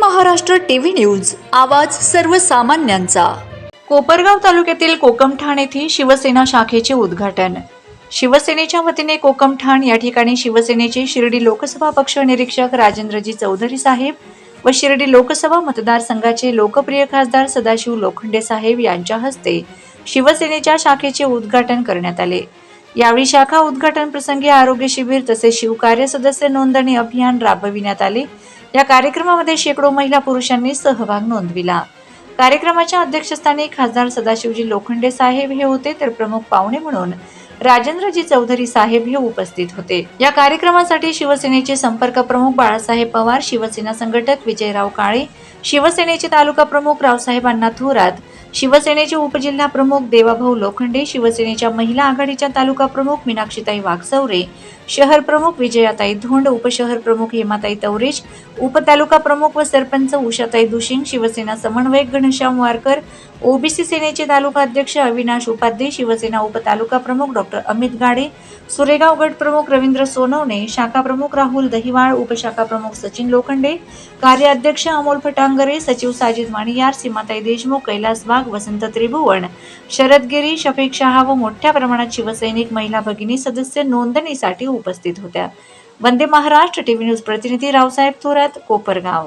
Maharashtra TV news आवाज सर्वसामान्यांचा. कोपरगाव तालुक्यातील कोकमठाण येथे शिवसेना शाखेचे उद्घाटन. शिवसेनेच्या वतीने कोकमठाण या ठिकाणी शिवसेनेचे शिर्डी लोकसभा पक्ष निरीक्षक राजेंद्रजी चौधरी साहेब व शिर्डी लोकसभा मतदारसंघाचे लोकप्रिय खासदार सदाशिव लोखंडे साहेब यांच्या हस्ते शिवसेनेच्या शाखेचे उद्घाटन करण्यात आले. यावेळी शाखा उद्घाटन प्रसंगी आरोग्य शिबिर तसेच शिवकार्य सदस्य नोंदणी अभियान राबविण्यात आले. या कार्यक्रमामध्ये शेकडो महिला पुरुषांनी सहभाग नोंदविला. कार्यक्रमाच्या अध्यक्षस्थानी खासदार सदाशिवजी लोखंडे साहेब हे होते तर प्रमुख पाहुणे म्हणून राजेंद्रजी चौधरी साहेब हे उपस्थित होते. या कार्यक्रमासाठी शिवसेनेचे संपर्क प्रमुख बाळासाहेब पवार शिवसेना संघटक विजयराव काळे शिवसेनेचे तालुका प्रमुख रावसाहेब अण्णा थोरात शिवसेनेचे उपजिल्हा प्रमुख देवाभाऊ लोखंडे शिवसेनेच्या महिला आघाडीच्या तालुका प्रमुख मीनाक्षीताई वाघसवरे शहर प्रमुख विजयाताई धोंड उपशहर प्रमुख हेमाताई तवरेश उपतालुका प्रमुख व सरपंच उषाताई दुशिंग शिवसेना समन्वयक घनश्याम वारकर ओबीसी सेनेचे तालुका अध्यक्ष अविनाश उपाध्ये शिवसेना उपतालुका प्रमुख डॉक्टर अमित गाडे सुरेगाव गट प्रमुख रवींद्र सोनवणे शाखा प्रमुख राहुल दहिवाळ उपशाखा प्रमुख सचिन लोखंडे कार्याध्यक्ष अमोल फटांगरे सचिव साजिद माणियार सीमाताई देशमुख कैलास वाघ वसंत त्रिभुवन शरद गिरी शफीक शहा व मोठ्या प्रमाणात शिवसैनिक महिला भगिनी सदस्य नोंदणीसाठी उपस्थित होत्या. वंदे महाराष्ट्र टीव्ही न्यूज प्रतिनिधी रावसाहेब थोरात कोपरगाव.